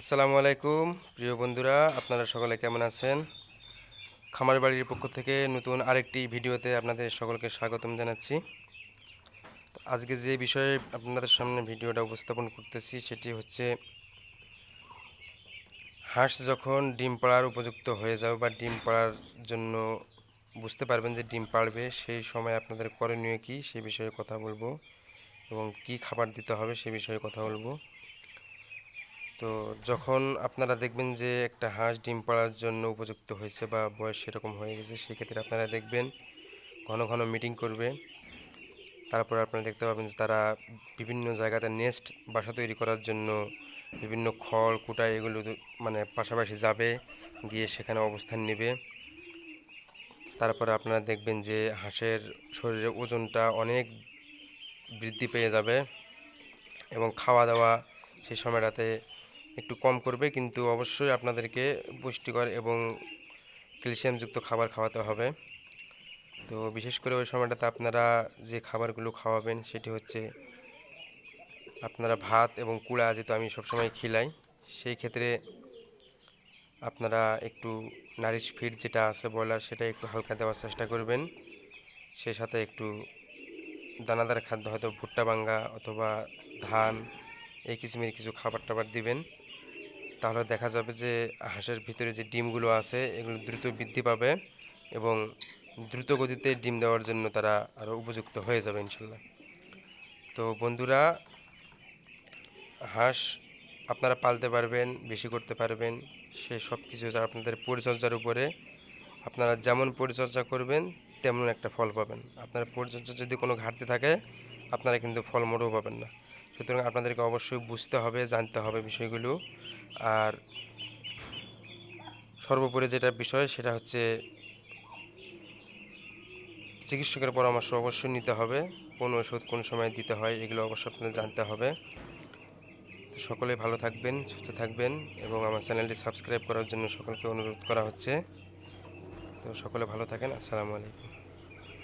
আসসালামু আলাইকুম, প্রিয় বন্ধুরা, আপনারা সকলে কেমন আছেন? খামার বাড়ির পক্ষ থেকে নতুন আরেকটি ভিডিওতে আপনাদের সকলকে স্বাগতম জানাচ্ছি। আজকে যে বিষয়ে আপনাদের সামনে ভিডিওটা উপস্থাপন করতেছি, সেটি হচ্ছে হাঁস যখন ডিম পাড়ার উপযুক্ত হয়ে যাবে বা ডিম পাড়ার জন্য বুঝতে পারবেন যে ডিম পাড়বে, সেই সময় আপনাদের করণীয় কী সেই বিষয়ে কথা বলব এবং কি খাবার দিতে হবে, সে বিষয়ে কথা বলব। তো যখন আপনারা দেখবেন যে একটা হাঁস ডিম পাড়ার জন্য উপযুক্ত হয়েছে বা বয়স সেরকম হয়ে গেছে, সেক্ষেত্রে আপনারা দেখবেন ঘন ঘন মিটিং করবে। তারপর আপনারা দেখতে পাবেন যে তারা বিভিন্ন জায়গাতে নেস্ট বাসা তৈরি করার জন্য বিভিন্ন খড়, কুটা এগুলো মানে পাশাপাশি যাবে, গিয়ে সেখানে অবস্থান নেবে। তারপরে আপনারা দেখবেন যে হাঁসের শরীরের ওজনটা অনেক বৃদ্ধি পেয়ে যাবে এবং খাওয়া দাওয়া সেই সময়টাতে একটু কম করবে, কিন্তু অবশ্যই আপনাদেরকে পুষ্টিকর এবং ক্যালসিয়ামযুক্ত খাবার খাওয়াতে হবে। তো বিশেষ করে ওই সময়টাতে আপনারা যে খাবারগুলো খাওয়াবেন, সেটি হচ্ছে আপনারা ভাত এবং কুড়া যেহেতু আমি সবসময় খিলাই, সেই ক্ষেত্রে আপনারা একটু নারিশ ফিড যেটা আছে ব্রয়লার, সেটা একটু হালকা দেওয়ার চেষ্টা করবেন। সেই সাথে একটু দানাদার খাদ্য, হয়তো ভুট্টা বাঙ্গা অথবা ধান, এই কিসিমের কিছু খাবার টাবার দিবেন। তাহলে দেখা যাবে যে হাঁসের ভিতরে যে ডিমগুলো আছে, এগুলো দ্রুত বৃদ্ধি পাবে এবং দ্রুত গতিতে ডিম দেওয়ার জন্য তারা আরও উপযুক্ত হয়ে যাবে ইনশাল্লাহ। তো বন্ধুরা, হাঁস আপনারা পালতে পারবেন, বেশি করতে পারবেন, সে সব কিছু আপনাদের পরিচর্যার উপরে আপনারা যেমন পরিচর্যা করবেন, তেমন একটা ফল পাবেন। আপনার পরিচর্যা যদি কোনো ঘাটতি থাকে, আপনারা কিন্তু ফল মোটেও পাবেন না। সুতরাং আপনাদেরকে অবশ্যই বুঝতে হবে, জানতে হবে বিষয়গুলো। আর সর্বোপরি যেটা বিষয়, সেটা হচ্ছে চিকিৎসকের পরামর্শ অবশ্যই নিতে হবে। কোন ওষুধ কোন সময় দিতে হয়, এগুলো অবশ্যই আপনাদের জানতে হবে। সকলে ভালো থাকবেন, সুস্থ থাকবেন এবং আমার চ্যানেলটি সাবস্ক্রাইব করার জন্য সকলকে অনুরোধ করা হচ্ছে। তো সকলে ভালো থাকেন, আসসালামু আলাইকুম।